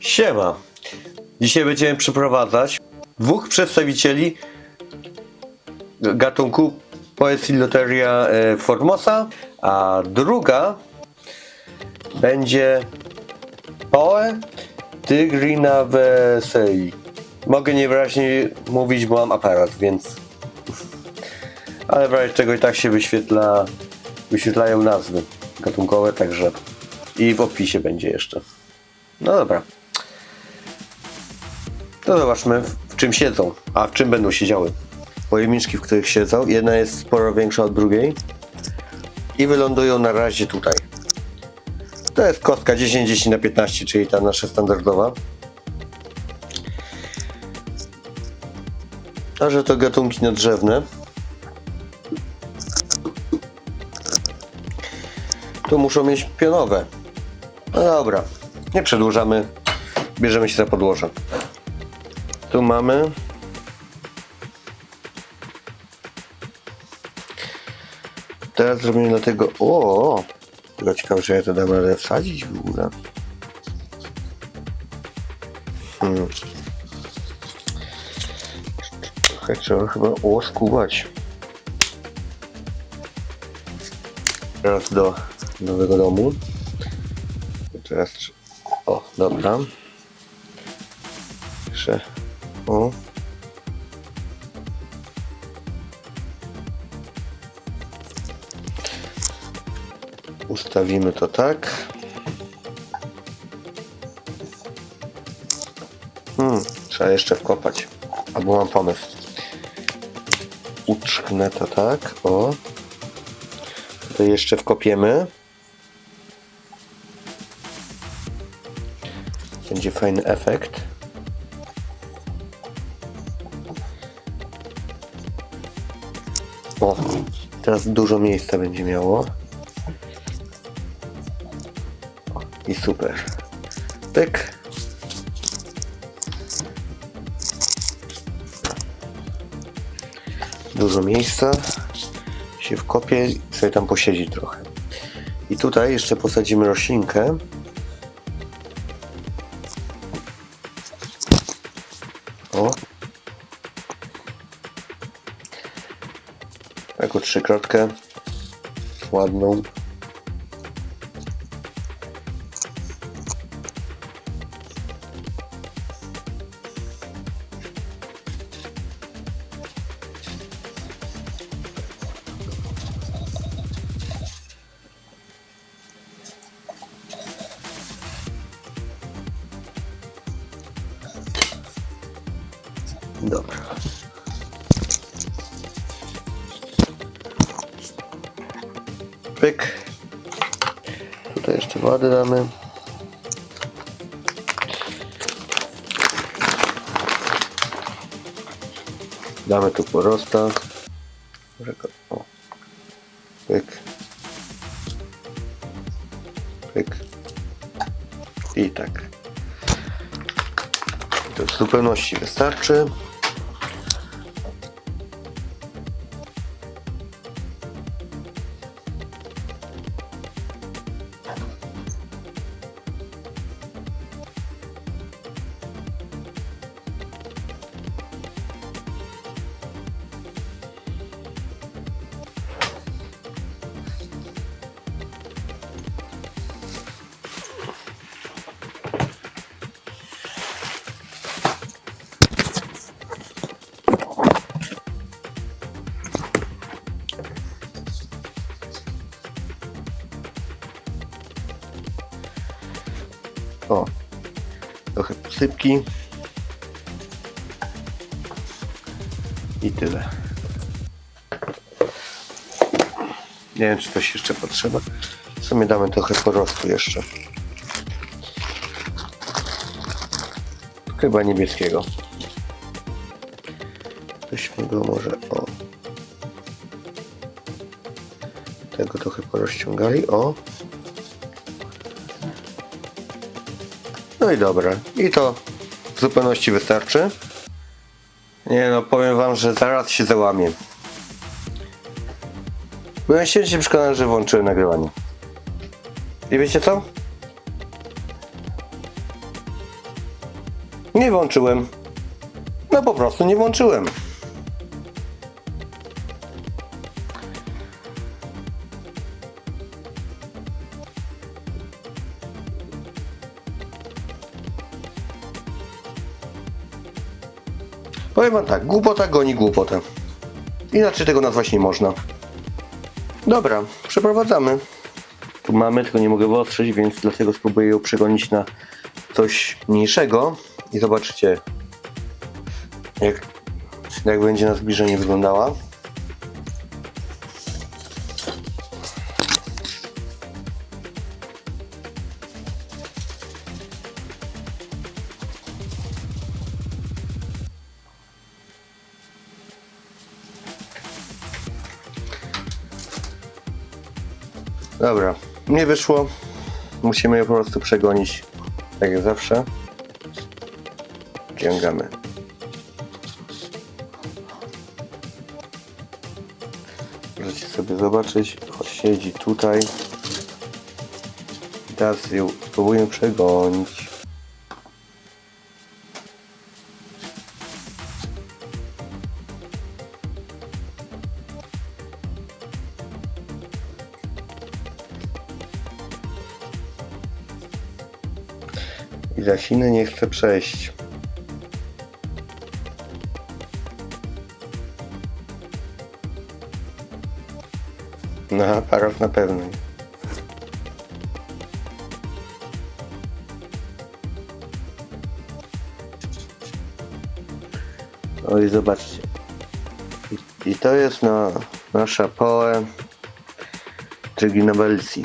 Siema. Dzisiaj będziemy przeprowadzać dwóch przedstawicieli gatunku Poeciloteria e, formosa, a druga będzie Poe tygrinaceae. Mogę niewyraźnie mówić, bo mam aparat, więc... Ale w razie czego i tak się wyświetla, wyświetlają nazwy gatunkowe, także i w opisie będzie jeszcze. No dobra. Zobaczmy w czym siedzą, a w czym będą siedziały. Pojemniczki, w których siedzą, jedna jest sporo większa od drugiej i wylądują na razie tutaj. To jest kostka 10, 10 na 15, czyli ta nasza standardowa. A że to gatunki nadrzewne, to muszą mieć pionowe. No dobra, nie przedłużamy. Bierzemy się za podłoże. Tu mamy. Teraz zrobimy dlatego. O! Tylko ciekawe, czy ja to dam radę wsadzić w ogóle. Hmm. Trochę trzeba chyba oskubać. Teraz do nowego domu. Teraz. O, dobra. Jeszcze. O. Ustawimy to tak. Hmm, trzeba jeszcze wkopać. Albo mam pomysł. Utrzknę to tak. O. To jeszcze wkopiemy. Będzie fajny efekt. O, teraz dużo miejsca będzie miało. I super. Pyk. Dużo miejsca. Się wkopie i sobie tam posiedzi trochę. I tutaj jeszcze posadzimy roślinkę. Trzykrotkę. Ładną. Pyk. Tutaj jeszcze wodę damy. Damy tu porosta. O. Pyk. Pyk. I tak. To w zupełności wystarczy. O, trochę posypki. I tyle. Nie wiem, czy coś jeszcze potrzeba. W sumie damy trochę porostu jeszcze. Chyba niebieskiego. Byśmy go może o tego trochę porozciągali. O, No i dobra. I to w zupełności wystarczy. Nie no, powiem wam, że zaraz się załamie. Byłem święcie przekonany, że włączyłem nagrywanie. I wiecie co? Nie włączyłem. No po prostu nie włączyłem. Powiem wam tak, głupota goni głupotę. Inaczej tego nazwać nie można. Dobra, przeprowadzamy. Tu mamy, tylko nie mogę wyostrzyć, więc dlatego spróbuję ją przegonić na coś mniejszego i zobaczycie jak, jak będzie na zbliżenie wyglądała. Dobra, nie wyszło. Musimy je po prostu przegonić, tak jak zawsze. Ciągamy. Możecie sobie zobaczyć, choć siedzi tutaj. Teraz ją spróbuję przegonić. I zasiny nie chce przejść. No, aparat na pewno. nie. O i zobaczcie. I, to jest na, nasza poe Tryginobelcji.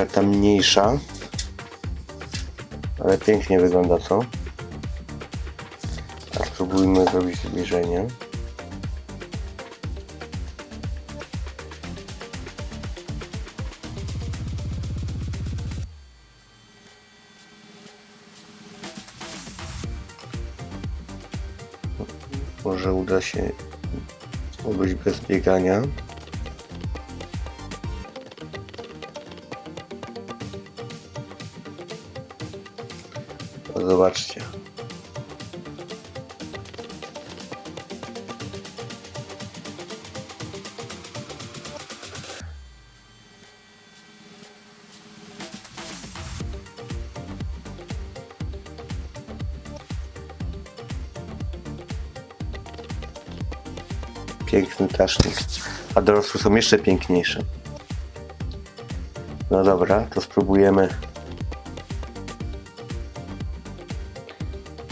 Taka ta mniejsza. Ale pięknie wygląda to. A spróbujmy zrobić zbliżenie. Może uda się obejść bez biegania. Zobaczcie. Piękny tasznik. A dorosłe są jeszcze piękniejsze. No dobra, to spróbujemy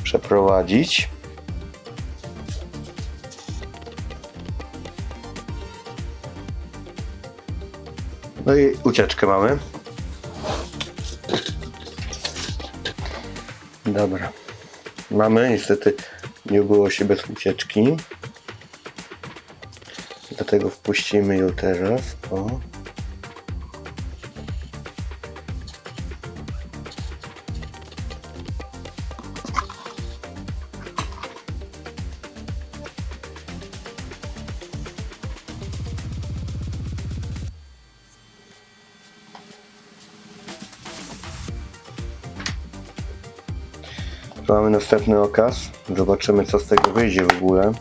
przeprowadzić. No i ucieczkę mamy. Dobra. Mamy, niestety nie było się bez ucieczki. Dlatego wpuścimy ją teraz. O. mamy następny okaz. Zobaczymy co z tego wyjdzie w ogóle.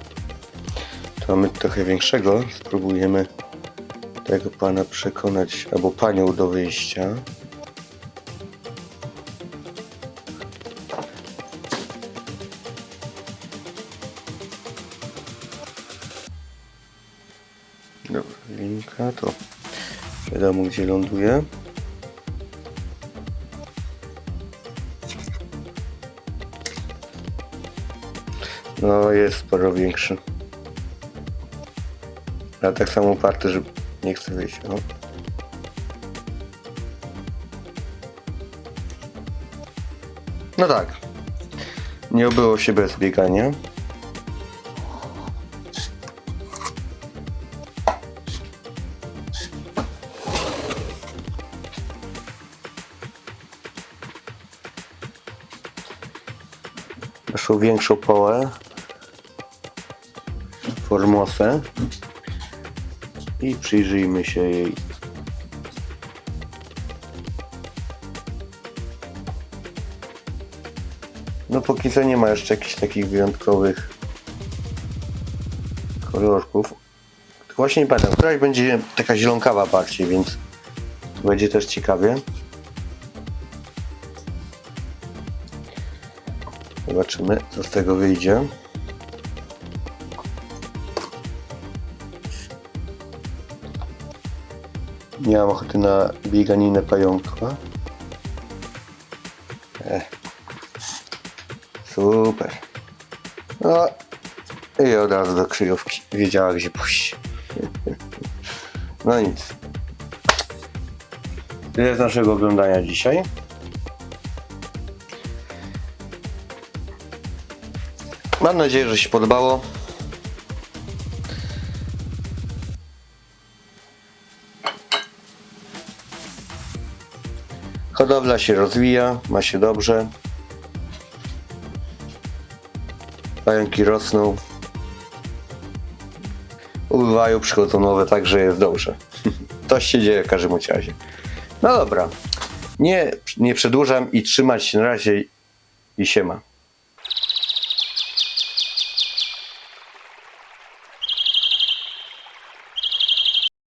Tu mamy trochę większego. Spróbujemy tego pana przekonać, albo panią do wyjścia. Dobra, linka to wiadomo gdzie ląduje. No jest sporo większy. Ale tak samo uparty, że nie chce wyjść. O. No tak. Nie obyło się bez biegania. Naszą większą połę. Formosę. I przyjrzyjmy się jej. No póki co nie ma jeszcze jakichś takich wyjątkowych kolorków. Właśnie nie pamiętam, któraś będzie taka zielonkawa bardziej, więc będzie też ciekawie. Zobaczymy, co z tego wyjdzie. Nie mam ochoty na bieganinę pająka. Ech. Super. No i od razu do kryjówki. Wiedziała gdzie pójść. No nic. Tyle z naszego oglądania dzisiaj. Mam nadzieję, że się podobało. Hodowla się rozwija, ma się dobrze. Pająki rosną. Ubywają, przychodzą nowe, także jest dobrze. Coś się dzieje w każdym razie. No dobra. Nie, nie przedłużam i trzymać się na razie i siema.